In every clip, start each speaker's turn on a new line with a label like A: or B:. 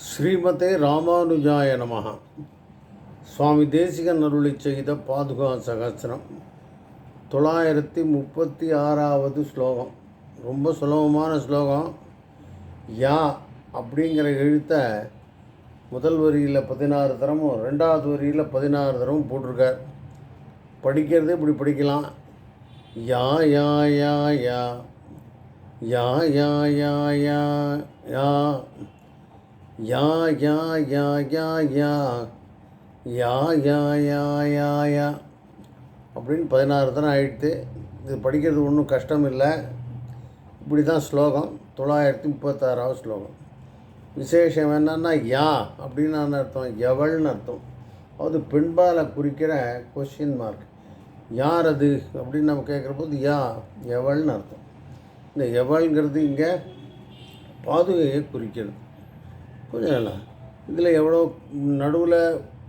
A: ஸ்ரீமதே ராமானுஜாய நமஹ. சுவாமி தேசிகன் அருளை செய்த பாதுகா சகசிரம். தொள்ளாயிரத்தி முப்பத்தி ஆறாவது ஸ்லோகம். ரொம்ப சுலபமான ஸ்லோகம். யா அப்படிங்கிற எழுத்தை முதல் வரியில் பதினாறு தரமும் ரெண்டாவது வரியில் பதினாறு தரமும் போட்டிருக்கார். படிக்கிறது இப்படி படிக்கலாம். யா யா யா யா. யா யா யா யா யா. யா யா யா யா யா. யா யா யா யா யா. அப்படின்னு பதினாறு தானே ஆயிடுத்து. இது படிக்கிறது ஒன்றும் கஷ்டம் இல்லை இப்படி தான் ஸ்லோகம். தொள்ளாயிரத்தி முப்பத்தாறாவது ஸ்லோகம். விசேஷம் என்னன்னா யா அப்படின்னு அர்த்தம். எவள்னு அர்த்தம். அது பெண்பாலை குறிக்கிற கொஷின் மார்க் யார் அது அப்படின்னு நம்ம கேட்குற போது யா எவள்னு அர்த்தம். இந்த எவள்ங்கிறது இங்கே பாதுகையை குறிக்கிறது. கொஞ்சம் நல்லா. இதில் எவ்வளோ நடுவில்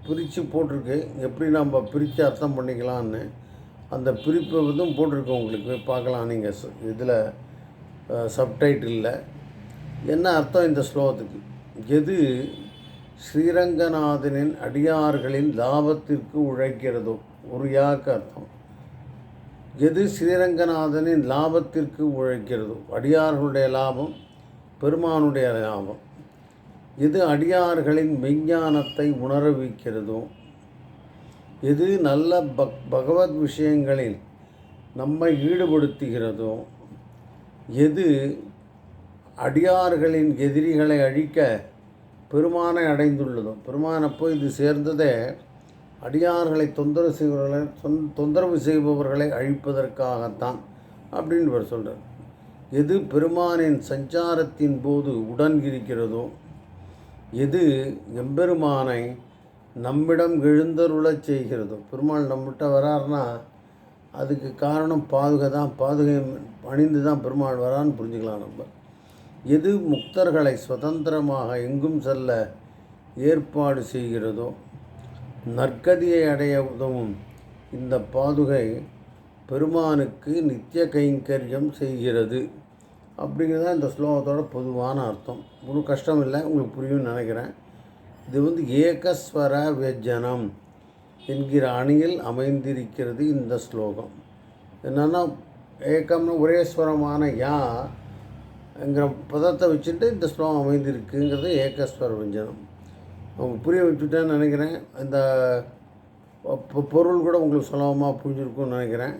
A: பிரித்து போட்டிருக்கு எப்படி நம்ம பிரித்து அர்த்தம் பண்ணிக்கலான்னு அந்த பிரிப்பு இதுவும் போட்டிருக்கு உங்களுக்கு போய் பார்க்கலாம். நீங்கள் இதில் சப்டைட்டில் என்ன அர்த்தம் இந்த ஸ்லோகத்துக்கு? எது ஸ்ரீரங்கநாதனின் அடியார்களின் லாபத்திற்கு உழைக்கிறதோ ஒரு யாக்கு அர்த்தம். எது ஸ்ரீரங்கநாதனின் லாபத்திற்கு உழைக்கிறதோ அடியார்களுடைய லாபம் பெருமானுடைய லாபம். எது அடியார்களின் விஞ்ஞானத்தை உணர எது நல்ல பக் பகவத் விஷயங்களில் நம்மை ஈடுபடுத்துகிறதோ எது அடியார்களின் எதிரிகளை அழிக்க பெருமானை அடைந்துள்ளதோ பெருமானை போய் இது சேர்ந்ததே அடியார்களை தொந்தரவு செய்பவர்களை தொந் தொந்தரவு செய்பவர்களை அழிப்பதற்காகத்தான் அப்படின்னு இவர் சொல்கிறார் எது பெருமானின் சஞ்சாரத்தின் போது உடன் இருக்கிறதோ எது எம்பெருமானை நம்மிடம் எழுந்தருளச் செய்கிறதோ? பெருமாள் நம்மகிட்ட வராருன்னா அதுக்கு காரணம் பாதுகை தான். பாதுகை அணிந்து தான் பெருமாள் வரான்னு புரிஞ்சுக்கலாம் நம்ம. எது முக்தர்களை சுதந்திரமாக எங்கும் செல்ல ஏற்பாடு செய்கிறதோ? நற்கதியை அடைய உதவும் இந்த பாதுகை பெருமானுக்கு நித்திய கைங்கரியம் செய்கிறது. அப்படிங்கிறது தான் இந்த ஸ்லோகத்தோட பொதுவான அர்த்தம். ஒன்றும் கஷ்டம் இல்லை உங்களுக்கு புரியும்னு நினைக்கிறேன். இது வந்து ஏகஸ்வர வெஜ்ஜனம் என்கிற அணியில் அமைந்திருக்கிறது இந்த ஸ்லோகம். என்னென்னா ஏக்கம்னு ஒரே ஸ்வரமான யா என்கிற பதத்தை வச்சுட்டு இந்த ஸ்லோகம் அமைந்திருக்குங்கிறது ஏகஸ்வர வியஞ்சனம் அவங்க புரிய வச்சுட்டேன்னு நினைக்கிறேன். இந்த பொருள் கூட உங்களுக்கு சுலபமாக புரிஞ்சிருக்கும்னு நினைக்கிறேன்.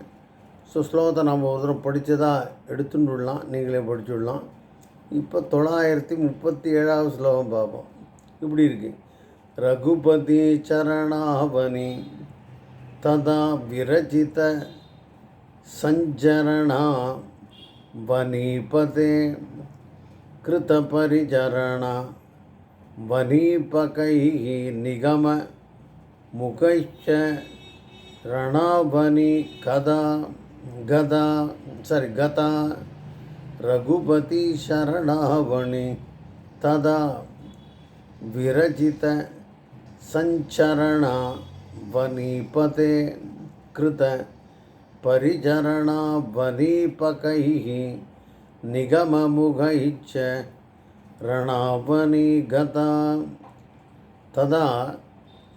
A: ஸோ ஸ்லோகத்தை நம்ம ஒரு தரம் படித்ததாக எடுத்துட்டு விடலாம். நீங்களே படிச்சு விடலாம். இப்போ தொள்ளாயிரத்தி முப்பத்தி ஏழாவது ஸ்லோகம் பார்ப்போம். இப்படி இருக்கு. ரகுபதி சரணாவணி ததா விரஜித சஞ்சரணா வனீபதே கிருதபரிச்சரண வனீபகை நிகம முகைச்ச ரணாபனி கதா கதா சாரி கதா ரகுபதி சரணாவணி ததா விரஜித சஞ்சரணா வனீபதே கிருத परिचरणा वनीपकैः निगममुघैश्च रणावनी गता ததா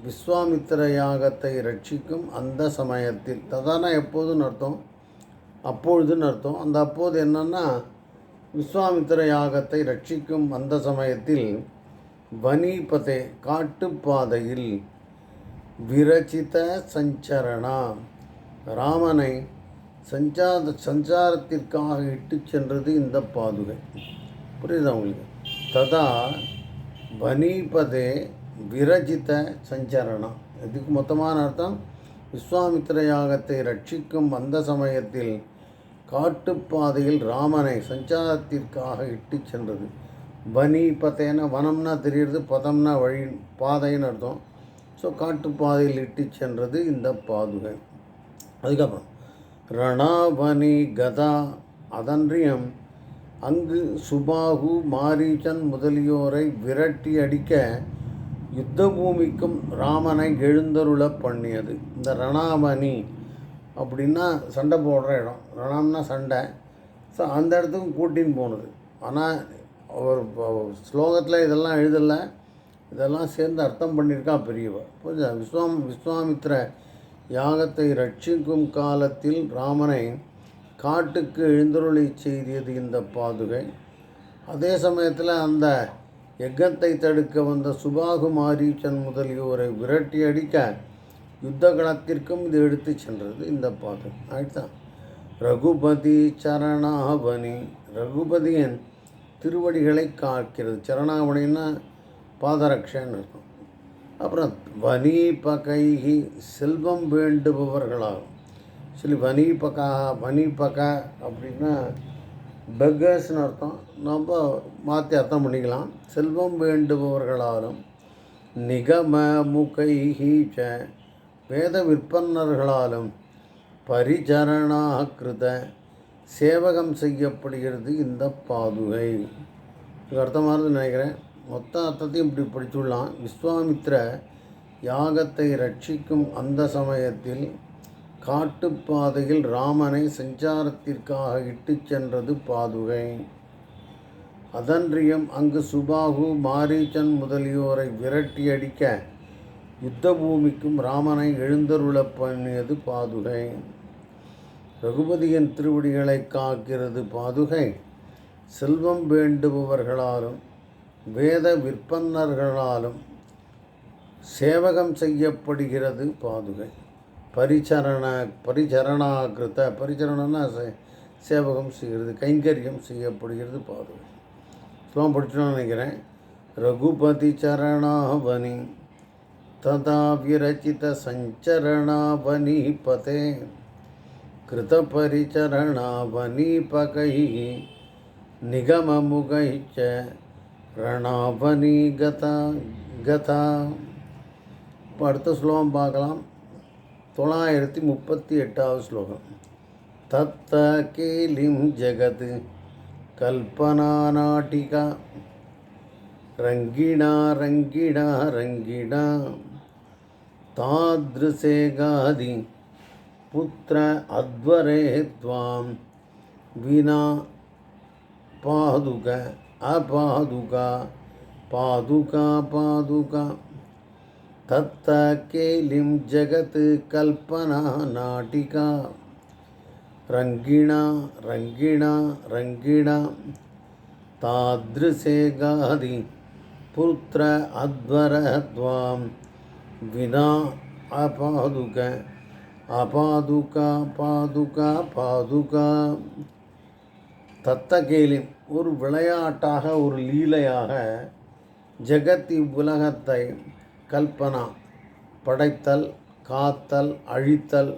A: விஸ்வாமித்திர யாகத்தை ரட்சிக்கும் அந்த சமயத்தில் ததானா எப்போதுன்னு அர்த்தம்? அப்பொழுதுன்னு அர்த்தம். அந்த அப்போது என்னன்னா விஸ்வாமித்திர யாகத்தை ரட்சிக்கும் அந்த சமயத்தில் வனிபதே காட்டுப்பாதையில் விரச்சித சஞ்சரணா. ராமனை சஞ்சார சஞ்சாரத்திற்காக இட்டு சென்றது இந்த பாதுகை. புரியுதா உங்களுக்கு? ததா வனீபதே விரஜித சஞ்சரணம் இதுக்கு மொத்தமான அர்த்தம் விஸ்வாமித்திர யாகத்தை ரட்சிக்கும் அந்த சமயத்தில் காட்டுப்பாதையில் ராமனை சஞ்சாரத்திற்காக இட்டு சென்றது. வனீபதேன வனம்னா தெரியுறது பதம்னா வழி பாதைன்னு அர்த்தம். ஸோ காட்டுப்பாதையில் இட்டு சென்றது இந்த பாதுகை. அதுக்கப்புறம் ரணாபனி கதா அதன்றியம் அங்கு சுபாகு மாரீச்சன் முதலியோரை விரட்டி அடிக்க யுத்த பூமிக்கும் ராமனை எழுந்தருள பண்ணியது. இந்த ரணாமணி அப்படின்னா சண்டை போடுற இடம். ரணம்னா சண்டை. ஸோ அந்த இடத்துக்கும் கூட்டின்னு போனது. ஆனால் அவர் ஸ்லோகத்தில் இதெல்லாம் எழுதலை. இதெல்லாம் சேர்ந்து அர்த்தம் பண்ணியிருக்கா பெரியவ. புரிஞ்சா விஸ்வாம் விஸ்வாமித்திர யாகத்தை ரட்சிக்கும் காலத்தில் ராமனை காட்டுக்கு எழுந்தருளி செய்தியது இந்த பாதுகை. அதே சமயத்தில் அந்த யக்கத்தை தடுக்க வந்த சுபாகு மாரீச்சன் முதலியோரை விரட்டி அடிக்க யுத்த களத்திற்கும் இது எடுத்து சென்றது இந்த பாதுகை ஆயிடுதான். ரகுபதி சரணாவணி ரகுபதியின் திருவடிகளை காக்கிறது. சரணாவணின்னா பாதரக்ஷன்னு இருக்கும் அப்புறம் வனி பகைகி செல்வம் வேண்டுபவர்களாகும். சொல்லி வனி பக்கா வனி பக அப்படின்னா பெக்கர்ஸ்னு அர்த்தம். நம்ம மாற்றி அர்த்தம் பண்ணிக்கலாம். செல்வம் வேண்டுபவர்களாலும் நிகம முகைஹி ச வேத விற்பன்னர்களாலும் பரிச்சரணாகிருத சேவகம் செய்யப்படுகிறது இந்த பாதுகை. இது அர்த்தமானது நினைக்கிறேன். மொத்த அர்த்தத்தையும் இப்படி படிச்சுடலாம். விஸ்வாமித்ர யாகத்தை ரட்சிக்கும் அந்த சமயத்தில் காட்டுப்பாதையில் ராமனை சஞ்சாரத்திற்காக இட்டுச் சென்றது பாதுகை. அதன்றியும் அங்கு சுபாகு மாரீச்சன் முதலியோரை விரட்டி அடிக்க யுத்த பூமிக்கும் ராமனை எழுந்தருளப் பண்ணியது பாதுகை. ரகுபதியின் திருவடிகளை காக்கிறது பாதுகை. செல்வம் வேண்டுபவர்களாலும் வேத விற்பன்னர்களாலும் சேவகம் செய்யப்படுகிறது பாதுகை. பரிச்சரண பரிச்சரணாகிருத்த பரிச்சரணம்னா சே- சேவகம் செய்கிறது கைங்கரியம் செய்யப்படுகிறது பாதுகை. ஸ்லோகம் படிச்சோன்னு நினைக்கிறேன். ரகுபதி சரணாவனி ததா விரச்சித சஞ்சரணாவனி பதே कृतपरिचरणावनीपकैः निगममुगैश्च ரணாவனி கதா கதா இப்போ அடுத்த ஸ்லோகம் பார்க்கலாம் தொள்ளாயிரத்தி முப்பத்தி எட்டாவது ஸ்லோகம் தத்த கேலிம் ஜெகத் கல்பனா நாட்டிகா ரங்கிணா ரங்கிணா ரங்கிணா तादृशे गादि पुत्र अध्वरे त्वां। विना पादुक, अपादुका, पादुका पादुका। तत्त केलिं जगत् कल्पना नाटिका। रङ्गिणा रङ्गिणा रङ्गिणा तादृशे गादि पुत्र अध्वर त्वां வினா அபாதுக அபாதுகா பாதுகா பாதுகா. தத்தகேலி ஒரு விளையாட்டாக ஒரு லீலையாக ஜெகத் இவ்வுலகத்தை கல்பனா படைத்தல் காத்தல் அழித்தல்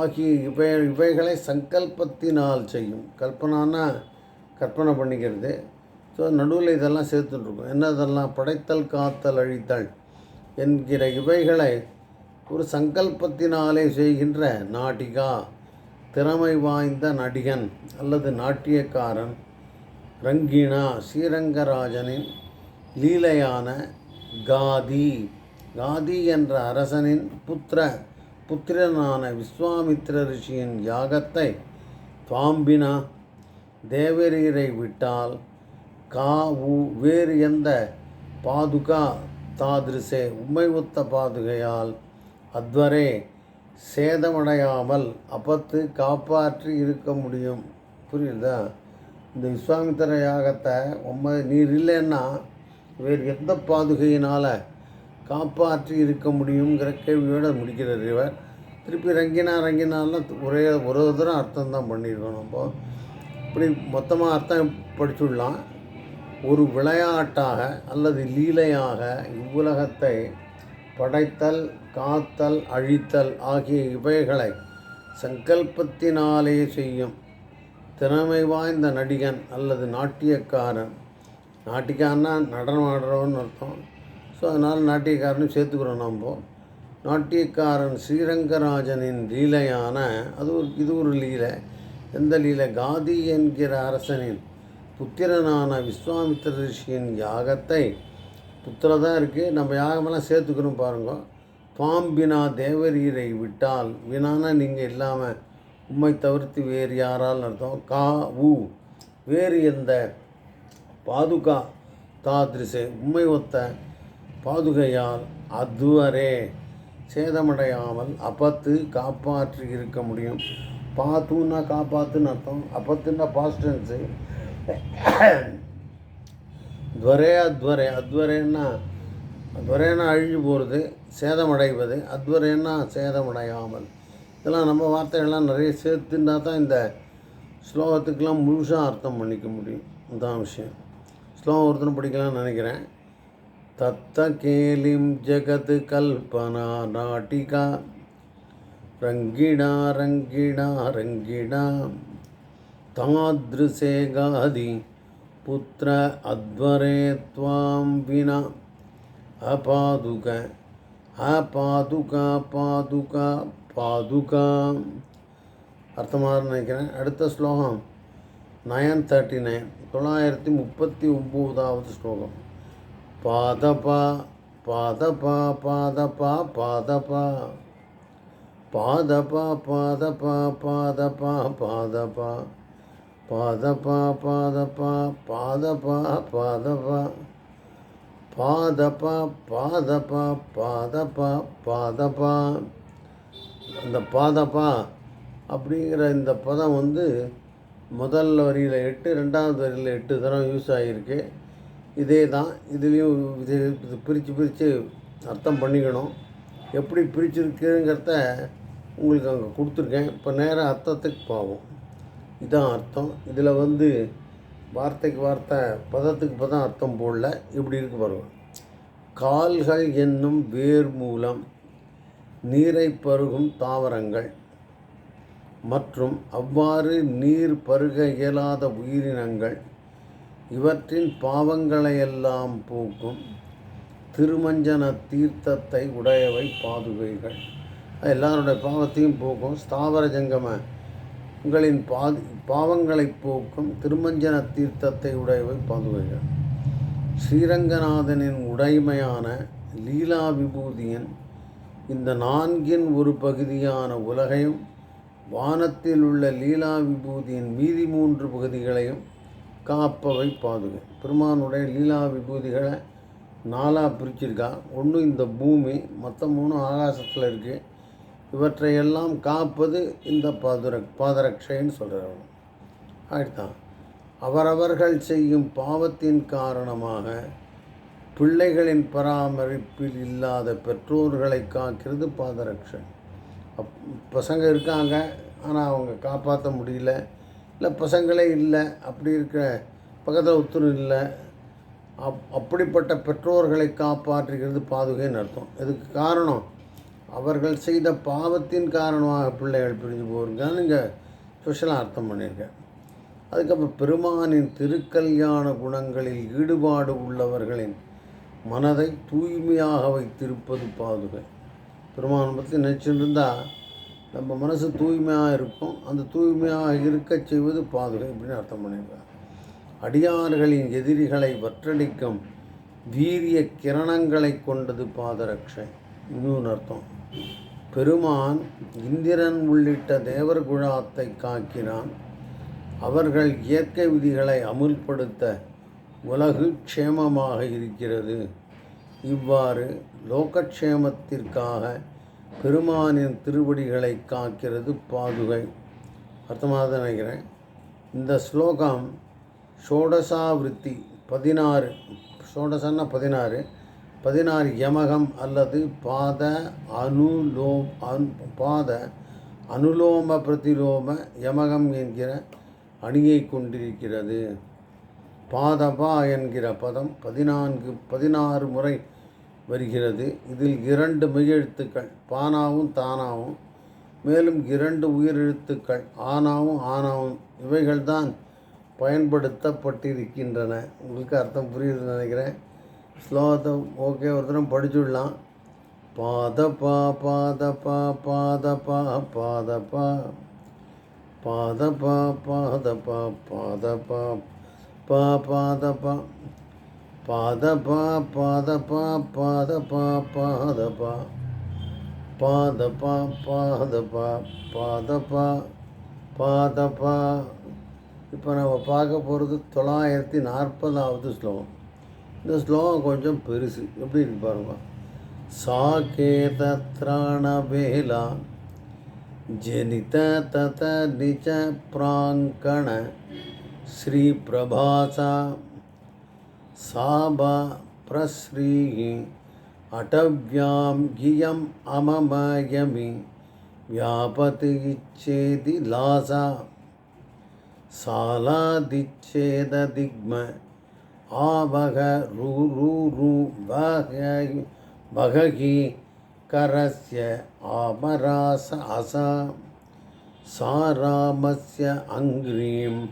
A: ஆகிய இவை இவைகளை சங்கல்பத்தினால் செய்யும். கல்பனானா கற்பனை பண்ணிக்கிறது. ஸோ நடுவில் இதெல்லாம் சேர்த்துட்ருக்கோம் என்ன இதெல்லாம் படைத்தல் காத்தல் அழித்தல். என்கிற இவைகளை ஒரு சங்கல்பத்தினாலே செய்கின்ற நாட்டிகா திறமை வாய்ந்த நடிகன் அல்லது நாட்டியக்காரன் ரங்கினா ஸ்ரீரங்கராஜனின் லீலையான காதி. காதி என்ற அரசனின் புத்திர புத்திரனான விஸ்வாமித்ர ரிஷியின் யாகத்தை துவாம்பினா தேவரீரை விட்டால் கா உ வேறு எந்த பாதுகா தாதிருசே உம்மை ஒத்த பாதுகையால் அத்வரே சேதமடையாமல் அப்பத்து காப்பாற்றி இருக்க முடியும். புரியுதா? இந்த விஸ்வாமித்திர யாகத்தை உண்மை நீர் இல்லைன்னா வேறு எந்த பாதுகையினால் காப்பாற்றி இருக்க முடியுங்கிற கேள்வியோடு முடிக்கிறார் இவர். திருப்பி ரங்கினா ரங்கினாலாம் ஒரே ஒரு தரம் அர்த்தம் தான் பண்ணியிருக்கோம் நம்ம இப்படி மொத்தமாக அர்த்தம் படிச்சுடலாம். ஒரு விளையாட்டாக அல்லது லீலையாக இவ்வுலகத்தை படைத்தல் காத்தல் அழித்தல் ஆகிய இவைகளை சங்கல்பத்தினாலே செய்யும் திறமை வாய்ந்த நடிகன் அல்லது நாட்டியக்காரன். நாட்டிக்காரனா நடனம் ஆடுறவன்னு அர்த்தம். ஸோ அதனால் நாட்டியக்காரனும் சேர்த்துக்கிறோம் நம்ம நாட்டியக்காரன் ஸ்ரீரங்கராஜனின் லீலையான அது ஒரு இது ஒரு லீலை. எந்த லீலை? காதி என்கிற அரசனின் புத்திரனான விஸ்வாமித்திர ரிஷியின் யாகத்தை புத்திர தான் இருக்குது நம்ம யாகமெல்லாம் சேர்த்துக்கணும் பாருங்க. பாம்பினா தேவரீரை விட்டால் வினானா நீங்கள் இல்லாமல் உம்மை தவிர்த்து வேறு யாரால் அர்த்தம்? கா ஊ வேறு எந்த பாதுகா தாதிருசே. உம்மை ஒத்த பாதுகையால் அதுவரே. சேதமடையாமல் அப்பத்து காப்பாற்றி இருக்க முடியும். பாத்துன்னா காப்பாத்துன்னு அர்த்தம். அப்பத்துன்னா பாஸ்டன்ஸு துவரே அத்வரே. அத்வரேன்னா துவரேன்னா அழிஞ்சு போகிறது சேதமடைவது. அத்வரேன்னா சேதமடையாமல். இதெல்லாம் நம்ம வார்த்தைகள்லாம் நிறைய சேர்த்துன்னா தான் இந்த ஸ்லோகத்துக்கெல்லாம் முழுசாக அர்த்தம் பண்ணிக்க முடியும். இதுதான் விஷயம். ஸ்லோகம் ஒருத்தரும் படிக்கலாம்னு நினைக்கிறேன். தத்த கேலிம் ஜெகத் கல்பனா நாட்டிகா. ரங்கிடா ரங்கிடா ரங்கிடா தாத்ருசே காதி புத்திர அத்வரே त्वां வினா அபாதுக அபாதுகா பாதுகா பாதுகா அர்த்தமாக நினைக்கிறேன் அடுத்த ஸ்லோகம் நயன் தேர்ட்டி நைன் தொள்ளாயிரத்தி முப்பத்தி ஒம்போதாவது ஸ்லோகம் பாதபா பாதபா பாதபா பாதபா பாதபா பாதபா பாதபா பாதபா பாதபா பாதபா பாதபா பாதபா. பாதபா பாதபா பாதபா பாதபா. இந்த பாதபா அப்படிங்கிற இந்த பதம் வந்து முதல் வரியில் எட்டு ரெண்டாவது வரியில் எட்டு தரம் யூஸ் ஆகியிருக்கு. இதே தான் இதுலேயும் இது இது பிரித்து பிரித்து அர்த்தம் பண்ணிக்கணும். எப்படி பிரிச்சிருக்குங்கிறத உங்களுக்கு அங்கே கொடுத்துருக்கேன். இப்போ நேராக அர்த்தத்துக்கு போவோம். இதான் அர்த்தம். இதில் வந்து வார்த்தைக்கு வார்த்தை பதத்துக்கு பதம் அர்த்தம் போடல. இப்படி இருக்கு பாருங்க. கால்கள் என்னும் வேர் மூலம் நீரை பருகும் தாவரங்கள் மற்றும் அவ்வாறு நீர் பருக இயலாத உயிரினங்கள் இவற்றின் பாவங்களையெல்லாம் போக்கும் திருமஞ்சன தீர்த்தத்தை உடையவை பாதுகைகள். எல்லாருடைய பாவத்தையும் போக்கும். ஸ்தாவர ஜங்கம உங்களின் பாதி பாவங்களை போக்கும் திருமஞ்சன தீர்த்தத்தை உடையவை பாதுகைகள். ஸ்ரீரங்கநாதனின் உடைமையான லீலா விபூதியின் இந்த நான்கின் ஒரு பகுதியான உலகையும் வானத்தில் உள்ள லீலா விபூதியின் மீதி மூன்று பகுதிகளையும் காப்பவை பாதுகை. பெருமானுடைய லீலா விபூதிகளை நாலாக பிரிச்சிருக்கா. ஒன்று இந்த பூமி மற்ற மூணு ஆகாசத்தில் இருக்குது இவற்றையெல்லாம் காப்பது இந்த பாதுர பாதரட்சைன்னு சொல்கிறவங்க ஆயிடுதான் அவரவர்கள் செய்யும் பாவத்தின் காரணமாக பிள்ளைகளின் பராமரிப்பில் இல்லாத பெற்றோர்களை காக்கிறது பாதரட்சை. அப் பசங்க இருக்காங்க ஆனால் அவங்க காப்பாற்ற முடியல. இல்லை பசங்களே இல்லை அப்படி இருக்கிற பக்கத்தில் ஒத்துரும் இல்லை. அப் அப்படிப்பட்ட பெற்றோர்களை காப்பாற்றுகிறது பாதுகைன்னு அர்த்தம். இதுக்கு காரணம் அவர்கள் செய்த பாவத்தின் காரணமாக பிள்ளைகள் பிரிஞ்சு போகிறதுக்கான இங்கே ஸ்பெஷலாக அர்த்தம் பண்ணியிருக்கேன் அதுக்கப்புறம் பெருமானின் திருக்கல்யாண குணங்களில் ஈடுபாடு உள்ளவர்களின் மனதை தூய்மையாக வைத்திருப்பது பாதுகை. பெருமானை பற்றி நினச்சிட்டு நம்ம மனசு தூய்மையாக இருக்கும். அந்த தூய்மையாக இருக்கச் செய்வது பாதுகை அப்படின்னு அர்த்தம் பண்ணியிருக்காங்க அடியார்களின் எதிரிகளை வற்றடிக்கும் வீரிய கிரணங்களை கொண்டது பாதரட்சை இன்னொன்று அர்த்தம். பெருமான் இந்திரன் உள்ளிட்ட தேவர் காக்கிறான் காக்கினான். அவர்கள் இயற்கை விதிகளை அமுல்படுத்த உலகு க்ஷேமமாக இருக்கிறது. இவ்வாறு லோகக்ஷேமத்திற்காக பெருமானின் திருவடிகளை காக்கிறது பாதுகை. அர்த்தமாக நினைக்கிறேன். இந்த ஸ்லோகம் ஷோடசாவிருத்தி பதினாறு ஷோடசன்னா பதினாறு பதினாறு யமகம் அல்லது பாத அனுலோ அன் பாத அனுலோம பிரதிலோம யமகம் என்கிற அணியை கொண்டிருக்கிறது. பாதபா என்கிற பதம் பதினான்கு பதினாறு முறை வருகிறது. இதில் இரண்டு மெய்யெழுத்துக்கள் பானாவும் தானாவும் மேலும் இரண்டு உயிரெழுத்துக்கள் ஆனாவும் ஆனாவும் இவைகள்தான் பயன்படுத்தப்பட்டிருக்கின்றன. உங்களுக்கு அர்த்தம் புரியுதுன்னு நினைக்கிறேன். ஸ்லோகத்தை ஓகே ஒரு தரம் படிச்சுடலாம் பாதபா பாதபா பாதபா பாதபா பாதபா பாதபா பாதபா பா பாதபா பாதபா பாதபா பாதபா பாதபா பாதபா பாதபா பாதபா பாதபா இப்போ நம்ம பார்க்க போகிறது தொள்ளாயிரத்தி நாற்பதாவது ஸ்லோகம் இந்த ஸ்லோகம் கொஞ்சம் பெருசு எப்படி இருக்கு பாருங்க சாகேதத்ராண வேலா ஜனித தத நிஜ பிராங்கண ஸ்ரீ பிரபாசா சாபா பிரஸ்ரீ அடவ்யாம் கியம் அமமயமி व्यापति इच्छेदि लासा सालादिच्छेददिग्म आभगरुरुभगी करस्य आभरास असा सारामस्य अङ्घ्रीम्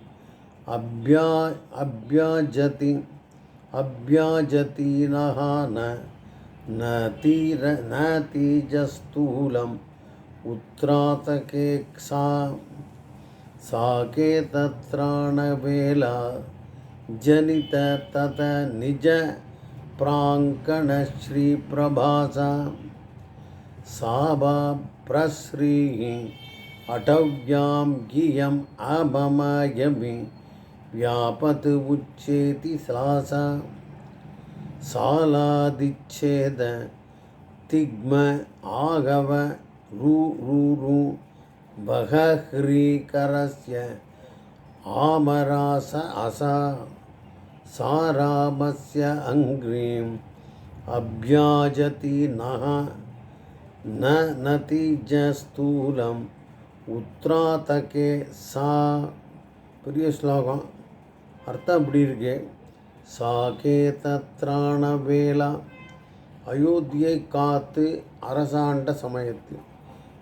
A: अभ्या अभ्याजति अभ्याजतिनः न न तीर सा जनित तत निज प्रांकण श्री ಪ್ರಭಾಸ ಸಾಬಾ प्रश्री अटव्यां गियम अभमयमि व्यापत उच्चेति श्लासा सालादिच्छेद तिग्म आगव रू रू रु बहह्रीकरस्य ஆமராச அசா சாராமஸ்ய அங்க்ரீம் அப்யாஜதி நக ந நதிஜஸ்தூலம் உத்ராதகே சா. பெரிய ஸ்லோகம். அர்த்தம் இப்படி இருக்கு. சாகே தத்ராண வேலா அயோத்தியை காத்து அரசாண்ட சமயத்தில்.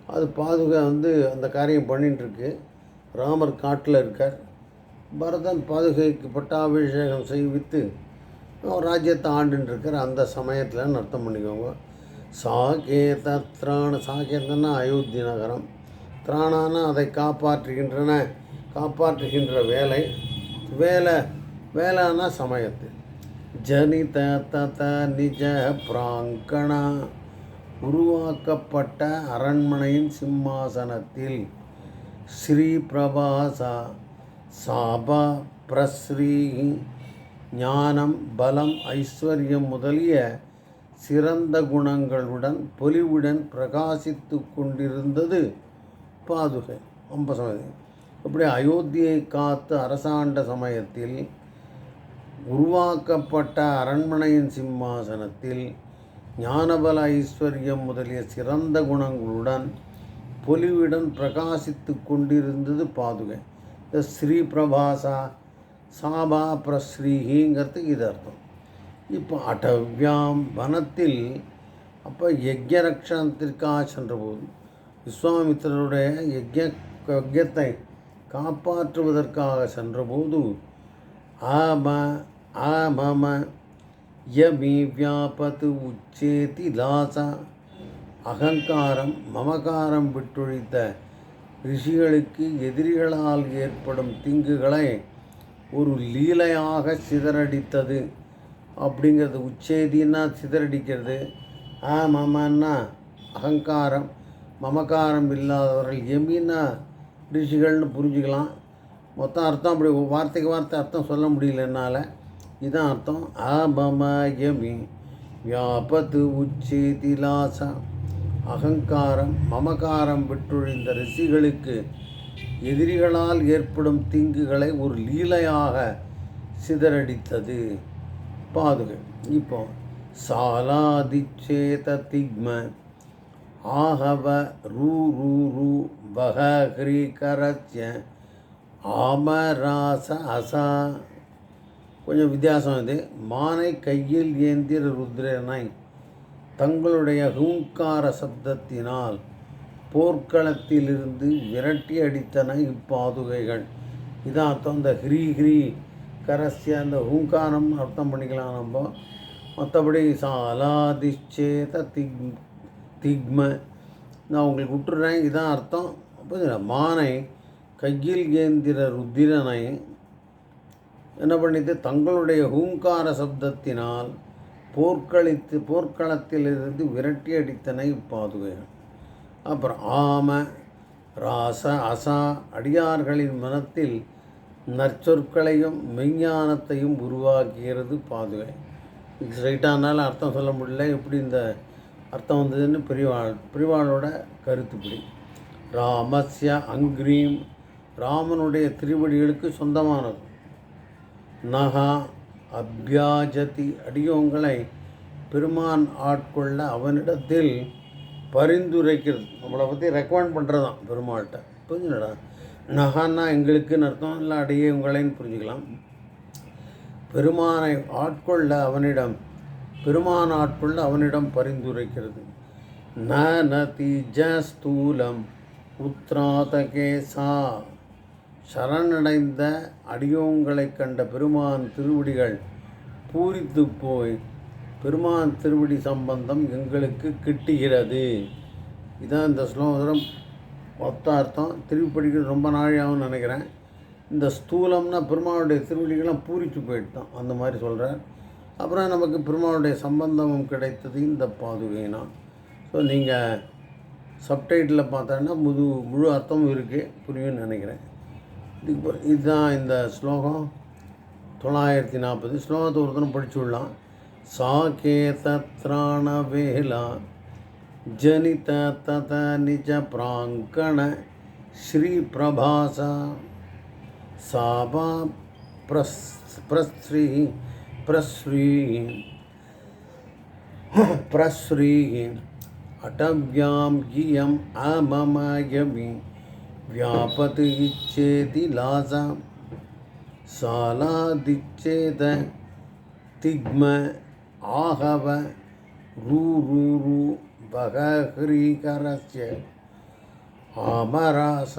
A: அது பாதுகா வந்து அந்த காரியம் பண்ணிட்டுருக்கு ராமர் காட்டில் இருக்கார். பரதன் பாதுகைக்கு பட்டாபிஷேகம் செய்வித்து ராஜ்யத்தை ஆண்டுருக்கிற அந்த சமயத்தில் அர்த்தம் பண்ணிக்கோங்க. சாகேத திராண சாகேதன்னா அயோத்தி நகரம். திராணானா அதை காப்பாற்றுகின்றன காப்பாற்றுகின்ற வேலை. வேலை வேலைன்னா சமயத்து. ஜனித தத நிஜ பிராங்கணா. உருவாக்கப்பட்ட அரண்மனையின் சிம்மாசனத்தில் ஸ்ரீ பிரபாசா சாபா பிரஸ்ரீ ஞானம் பலம் ஐஸ்வர்யம் முதலிய சிறந்த குணங்களுடன் பொலிவுடன் பிரகாசித்து கொண்டிருந்தது பாதுகை. ரொம்ப சமயம். இப்படி அயோத்தியை காத்து அரசாண்ட சமயத்தில் உருவாக்கப்பட்ட அரண்மனையின் சிம்மாசனத்தில் ஞானபல ஐஸ்வர்யம் முதலிய சிறந்த குணங்களுடன் பொலிவுடன் பிரகாசித்து கொண்டிருந்தது பாதுகை. ஸ்ரீ பிரபாசா சாபா பிரஸ்ரீஹிங்கிறதுக்கு இது அர்த்தம். இப்போ அடவ்யாம் வனத்தில் அப்போ யஜ்யரக்ஷணத்திற்காக சென்றபோது விஸ்வாமித்திரருடைய யஜ்ய யஜ்யத்தை காப்பாற்றுவதற்காக சென்றபோது ஆம ஆமம யமி வியாபத்து உச்சேதி லாசா. அகங்காரம் மமகாரம் விட்டொழித்த ரிஷிகளுக்கு எதிரிகளால் ஏற்படும் தீங்குகளை ஒரு லீலையாக சிதறடித்தது. அப்படிங்கிறது உச்சேதின்னா சிதறடிக்கிறது. ஆ மமன்னா அகங்காரம் மமகாரம் இல்லாதவர்கள் எமின்னா ரிஷிகள்னு புரிஞ்சுக்கலாம். மொத்தம் அர்த்தம் அப்படி வார்த்தைக்கு வார்த்தை அர்த்தம் சொல்ல முடியல என்னால். இதான் அர்த்தம். அ மம எமி வியாபத்து உச்சேதிலாசம் அகங்காரம் மமகாரம் விட்டொழிந்த ரிஷிகளுக்கு எதிரிகளால் ஏற்படும் தீங்குகளை ஒரு லீலையாக சிதறடித்தது. பாதுகை. இப்போ சாலாதிச்சேத திக்ம ஆகவ ரூ ரூ ரூ பகஹ்ரீகரத்ய ஆமராச அசா. கொஞ்சம் வித்தியாசம் இது. மானை கையில் ஏந்திர ருத்ரனை தங்களுடைய ஹூங்கார சப்தத்தினால் போர்க்களத்திலிருந்து விரட்டி அடித்தன இப்பாதுகைகள். இதான் அர்த்தம் இந்த ஹ்ரீ ஹ்ரீ கரஸ்ய அந்த ஹூங்காரம் அர்த்தம் பண்ணிக்கலாம் நம்ம. மற்றபடி சாலாதிச்சேத திக் திக்ம. நான் உங்களுக்கு விட்டுறேன். இதான் அர்த்தம். புரியுதுங்களா? மானை கையில் கேந்திர ருத்திரனை என்ன பண்ணிட்டு தங்களுடைய ஹூங்கார சப்தத்தினால் போர்க்களித்து போர்க்களத்திலிருந்து விரட்டி அடித்தனை இப்பாதுகைகள். அப்புறம் ஆம ராச அசா அடியார்களின் மனத்தில் நற்சொற்களையும் மெய்ஞானத்தையும் உருவாக்குகிறது பாதுகை. ஸ்ட்ரைட்டானாலும் அர்த்தம் சொல்ல முடியல. எப்படி இந்த அர்த்தம் வந்ததுன்னு பிரிவாள் பிரிவாளோட கருத்துப்படி. ராமஸ்ய அங்கிரீம் ராமனுடைய திருவடிகளுக்கு சொந்தமானது. நகா அப்யாஜதி அடியோங்களை பெருமான் ஆட்கொள்ள அவனிடத்தில் பரிந்துரைக்கிறது. நம்மளை பற்றி ரெக்கமெண்ட் பண்ணுறது தான் பெருமாள்கிட்ட புரிஞ்சுடா நகான்னா எங்களுக்குன்னு அர்த்தம் இல்லை அடியே உங்களைன்னு புரிஞ்சுக்கலாம். பெருமானை ஆட்கொள்ள அவனிடம் பெருமான் ஆட்கொள்ள அவனிடம் பரிந்துரைக்கிறது. ந நதி ஜஸ்தூலம் உத்ராதகே சா சரணடைந்த அடியோங்களைக் கண்ட பெருமான் திருவடிகள் பூரித்து போய் பெருமான் திருவடி சம்பந்தம் எங்களுக்கு கிட்டுகிறது. இதான் இந்த ஸ்லோகம். மொத்த அர்த்தம் திருப்பி படிக்கிறது ரொம்ப நாழியாகவும் நினைக்கிறேன். இந்த ஸ்தூலம்னா பெருமாளுடைய திருவடிகள்லாம் பூரித்து போயிட்டான் அந்த மாதிரி சொல்கிறார் அப்புறம் நமக்கு பெருமாளுடைய சம்பந்தமும் கிடைத்தது இந்த பாதுகைனா ஸோ நீங்கள் சப்டைட்டில் பார்த்தோன்னா முழு முழு அர்த்தமும் இருக்குது புரியும்னு நினைக்கிறேன். இதுதான் இந்த ஸ்லோகம் தொள்ளாயிரத்தி நாற்பது. ஸ்லோகத்தை ஒருத்தரும் படிச்சு விடலாம். சாகேதத்ராணவேலா ஜனித தத நிஜ பிராங்கண ஸ்ரீ பிரபாசா சாபா பிரஸ் பிரஸ்ரீ பிரஸ்ரீ பிரஸ்ரீ அடவ்யாம் இயம் அமமயமி व्यापत इच्छेति लासा सालादिच्छेद तिग्म आहव रूरूरु बहह्रीकरस्य, आमरास,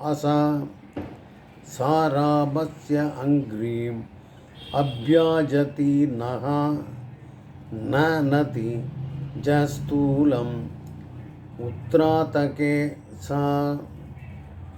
A: असा, सारामस्य अङ्घ्रीम् अभ्याजति नः न नति जस्तूलम्, उत्त्रातके सा